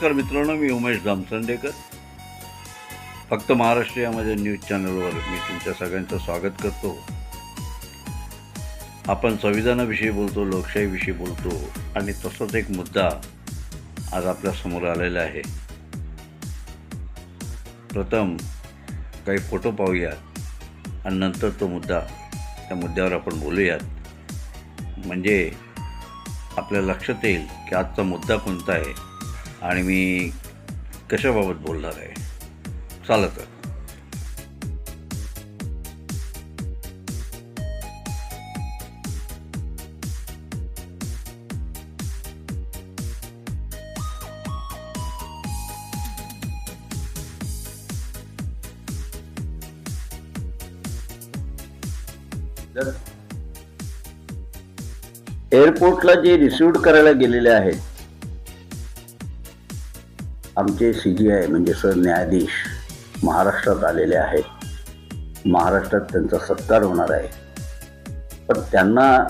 नमस्कार मित्रांनो मी उमेश धामसंडेकर फक्त महाराष्ट्र यामध्ये न्यूज चॅनलवर मी तुमच्या सगळ्यांचं स्वागत करतो. आपण संविधानाविषयी बोलतो लोकशाहीविषयी बोलतो आणि तसाच एक मुद्दा आज आपल्यासमोर आलेला आहे. प्रथम काही फोटो पाहूयात आणि नंतर तो मुद्दा त्या मुद्द्यावर आपण बोलूयात. म्हणजे आपल्या लक्षात येईल की आजचा मुद्दा कोणता आहे. आणि मी कशाबाबत बोलणार आहे? चालत. एअरपोर्टला जे रिसिव्ह करायला गेलेले आहेत आमचे सी जी आय म्हणजे सरन्यायाधीश महाराष्ट्रात आलेले आहेत. महाराष्ट्रात त्यांचा सत्कार होणार आहे. पण त्यांना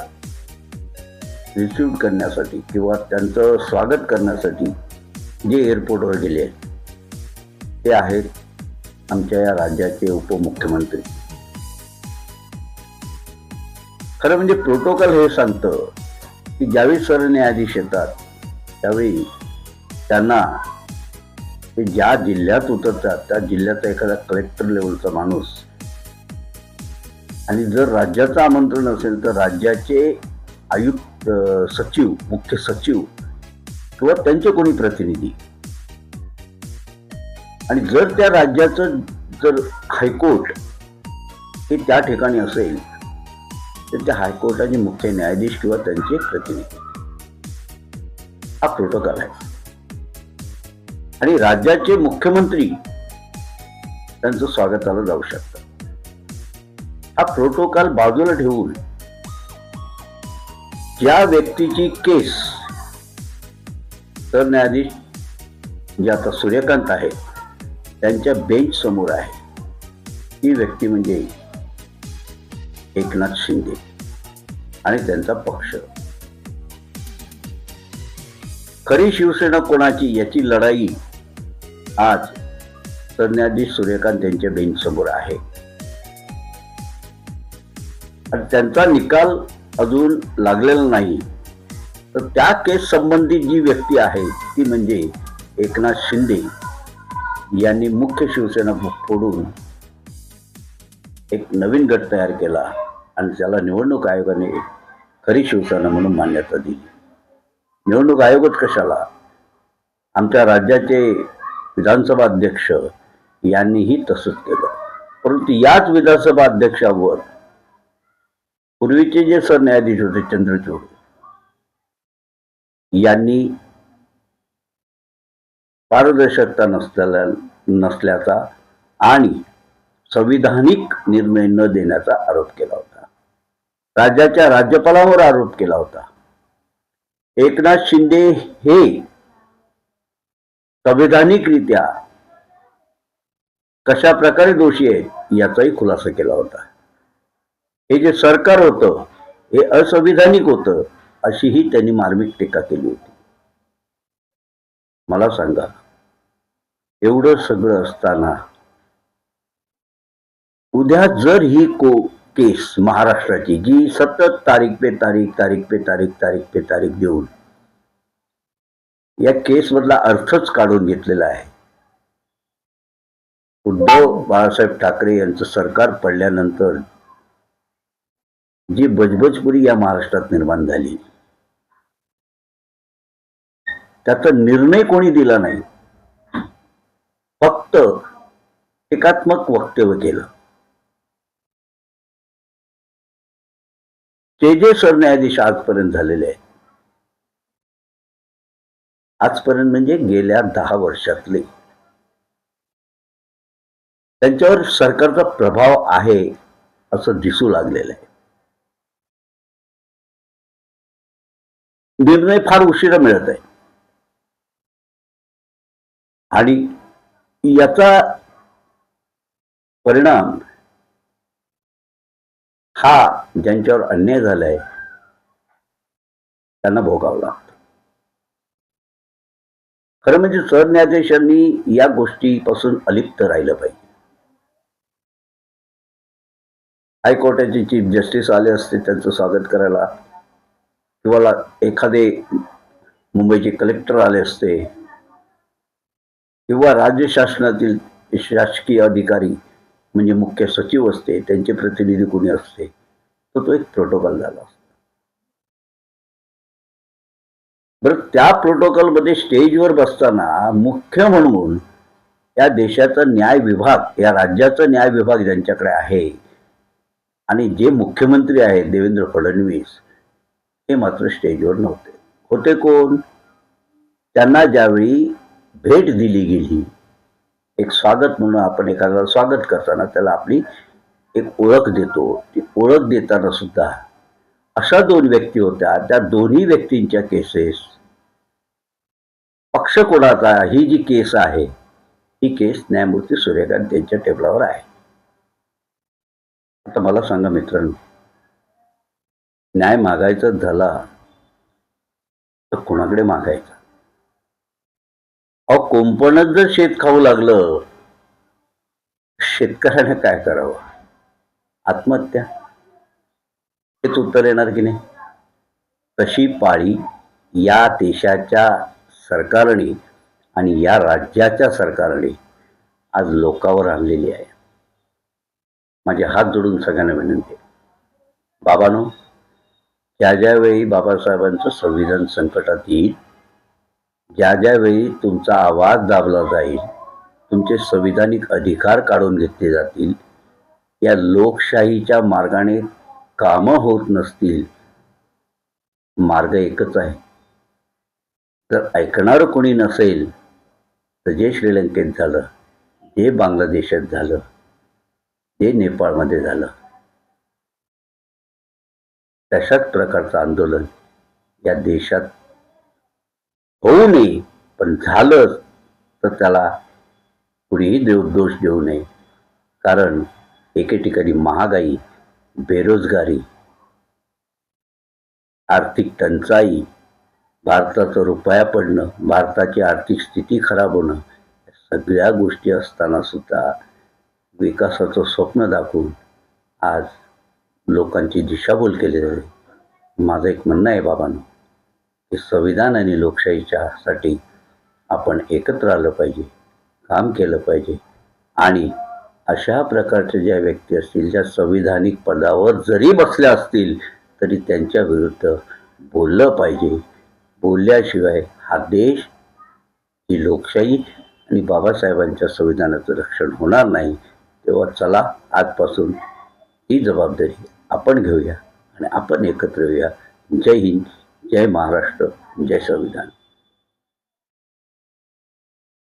रिसिव्ह करण्यासाठी किंवा त्यांचं स्वागत करण्यासाठी जे एअरपोर्टवर गेले आहेत ते आहेत आमच्या या राज्याचे उपमुख्यमंत्री. खरं म्हणजे प्रोटोकॉल हे सांगतं की ज्यावेळी सरन्यायाधीश येतात त्यावेळी त्यांना ते ज्या जिल्ह्यात उतरतात त्या जिल्ह्याचा एखादा कलेक्टर लेवलचा माणूस. आणि जर राज्याचं आमंत्रण असेल तर राज्याचे आयुक्त सचिव मुख्य सचिव किंवा त्यांचे कोणी प्रतिनिधी. आणि जर त्या राज्याचं जर हायकोर्ट हे त्या ठिकाणी असेल तर त्या हायकोर्टाचे मुख्य न्यायाधीश किंवा त्यांचे प्रतिनिधी. हा प्रोटोकॉल आहे. आणि राज्याचे मुख्यमंत्री त्यांचं स्वागताला जाऊ शकतात. हा प्रोटोकॉल बाजूला ठेवून ज्या व्यक्तीची केस सरन्यायाधीश जे आता सूर्यकांत आहे त्यांच्या बेंच समोर आहे ती व्यक्ती म्हणजे एकनाथ शिंदे आणि त्यांचा पक्ष. खरी शिवसेना कोणाची याची लढाई आज सरन्यायाधीश सूर्यकांत यांच्या बेंच समोर आहे त्यांचा निकाल अजून लागलेला नाही. तर त्या केस संबंधी जी व्यक्ती आहे ती म्हणजे एकनाथ शिंदे यांनी मुख्य शिवसेना फोडून एक नवीन गट तयार केला आणि त्याला निवडणूक आयोगाने खरी शिवसेना म्हणून मान्यता दिली. निवडणूक आयोगच कशाला? आमच्या राज्याचे विधानसभा अध्यक्ष यांनीही तसंच केलं. परंतु याच विधानसभा अध्यक्षावर पूर्वीचे जे सरन्यायाधीश होते चंद्रचूड यांनी पारदर्शकता नसल्या नसल्याचा आणि संविधानिक निर्णय न देण्याचा आरोप केला होता. राज्याच्या राज्यपालावर आरोप केला होता. एकनाथ शिंदे हे संविधानिकरित्या कशा प्रकारे दोषी आहे याचाही खुलासा केला होता. हे जे सरकार होतं हे असंविधानिक होतं अशीही त्यांनी मार्मिक टीका केली होती. मला सांगा एवढं सगळं असताना उद्या जर ही को केस महाराष्ट्राची जी सतत तारीख पे तारीख तारीख पे तारीख तारीख पे तारीख देऊन या केस मधला अर्थच काढून घेतलेला आहे. उद्धव बाळासाहेब ठाकरे यांचं सरकार पडल्यानंतर जी बजबजपुरी या महाराष्ट्रात निर्माण झाली त्याचा निर्णय कोणी दिला नाही. फक्त एकात्मक वक्तव्य केलं. ते जे सरन्यायाधीश आजपर्यंत झालेले आहेत. आजपर्यंत म्हणजे गेल्या दहा वर्षातले. त्यांच्यावर सरकारचा प्रभाव आहे असं दिसू लागलेलं आहे. निर्णय फार उशिरा मिळत आहे. आणि याचा परिणाम हा ज्यांच्यावर अन्याय झालाय त्यांना भोगावला खरं म्हणजे सरन्यायाधीशांनी या गोष्टीपासून अलिप्त राहिलं पाहिजे. हायकोर्टाचे चीफ जस्टिस आले असते त्यांचं स्वागत करायला. किंवा एखादे मुंबईचे कलेक्टर आले असते. किंवा राज्य शासनातील शासकीय अधिकारी म्हणजे मुख्य सचिव असते त्यांचे प्रतिनिधी कोणी असते तर तो एक प्रोटोकॉल झाला असतो. बरं त्या प्रोटोकॉलमध्ये स्टेजवर बसताना मुख्य म्हणून या देशाचा न्याय विभाग या राज्याचा न्याय विभाग ज्यांच्याकडे आहे आणि जे मुख्यमंत्री आहेत देवेंद्र फडणवीस हे मात्र स्टेजवर नव्हते. होते कोण? त्यांना ज्यावेळी भेट दिली गेली एक स्वागत म्हणून आपण एखाद्याला स्वागत करताना त्याला आपली एक ओळख देतो. ती ओळख देताना सुद्धा अशा दोन व्यक्ती होत्या त्या दोन्ही व्यक्तींच्या केसेस पक्ष कोणाचा ही जी केस आहे ही केस न्यायमूर्ती सूर्यकांत यांच्या टेबलावर आहे. आता मला सांगा मित्रांनो न्याय मागायचा झाला तर कोणाकडे मागायचा? अहो कोंपणच जर शेत खाऊ लागलं शेतकऱ्याने काय करावं? आत्महत्या? हेच उत्तर येणार की नाही? तशी पाळी या देशाच्या सरकारने आणि या राज्याच्या सरकारने आज लोकावर आणलेली आहे. माझे हात जोडून सगळ्यांना विनंती आहे. बाबानो ज्या ज्यावेळी बाबासाहेबांचं संविधान संकटात येईल ज्या ज्यावेळी तुमचा आवाज दाबला जाईल तुमचे संविधानिक अधिकार काढून घेतले जातील या लोकशाहीच्या मार्गाने कामं होत नसतील. मार्ग एकच आहे. जर ऐकणारं कोणी नसेल तर जे श्रीलंकेत झालं जे बांगलादेशात झालं जे नेपाळमध्ये झालं तशाच प्रकारचं आंदोलन या देशात होऊ नये. पण झालंच तर त्याला कुणीही देव दोष देऊ नये. कारण एके ठिकाणी महागाई बेरोजगारी आर्थिक टंचाई भारताचा रुपया पडणं भारताची आर्थिक स्थिती खराब होणं सगळ्या गोष्टी असताना सुद्धा विकासाचं स्वप्न दाखवून आज लोकांची दिशाभूल केली जाते माझं एक म्हणणं आहे बाबांनो की संविधान आणि लोकशाहीच्यासाठी आपण एकत्र आलं पाहिजे काम केलं पाहिजे आणि अशा प्रकारच्या ज्या व्यक्ती असतील ज्या संविधानिक पदावर जरी बसल्या असतील तरी त्यांच्या विरुद्ध बोललं पाहिजे. बोलल्याशिवाय हा देश ही लोकशाही आणि बाबासाहेबांच्या संविधानाचं रक्षण होणार नाही. तेव्हा चला आजपासून ही जबाबदारी आपण घेऊया आणि आपण एकत्र येऊया. जय हिंद जय महाराष्ट्र जय संविधान.